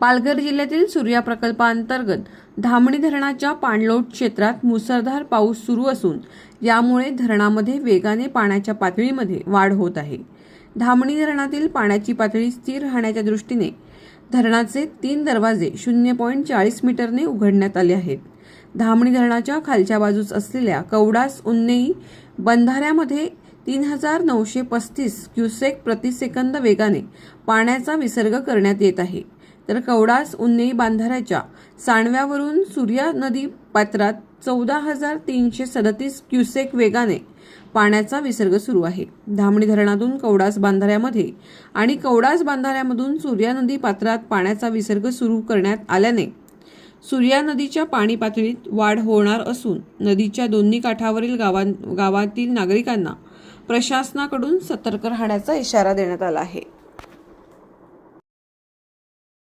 पालघर जिल्ह्यातील सूर्या प्रकल्पांतर्गत धामणी धरणाच्या पाणलोट क्षेत्रात मुसळधार पाऊस सुरू असून यामुळे धरणामध्ये वेगाने पाण्याच्या पातळीमध्ये वाढ होत आहे. धामणी धरणातील पाण्याची पातळी स्थिर राहण्याच्या दृष्टीने धरणाचे तीन दरवाजे शून्य पॉईंट चाळीस मीटरने उघडण्यात आले आहेत. धामणी धरणाच्या खालच्या बाजूस असलेल्या कवडास उन्नेई बंधाऱ्यामध्ये तीन हजार नऊशे पस्तीस क्युसेक प्रतिसेकंद वेगाने पाण्याचा विसर्ग करण्यात येत आहे. तर कवडास उन्नेई बांधाऱ्याच्या सांडव्यावरून सूर्या नदी पात्रात चौदा हजार तीनशे सदतीस क्युसेक वेगाने पाण्याचा विसर्ग सुरू आहे. धामणी धरणातून कवडास बांधाऱ्यामध्ये आणि कवडास बांधाऱ्यामधून सूर्या नदी पात्रात पाण्याचा विसर्ग सुरू करण्यात आल्याने सूर्या नदीच्या पाणी पातळीत वाढ होणार असून नदीच्या दोन्ही काठावरील गावां गावातील नागरिकांना प्रशासनाकडून सतर्क राहण्याचा इशारा देण्यात आला आहे.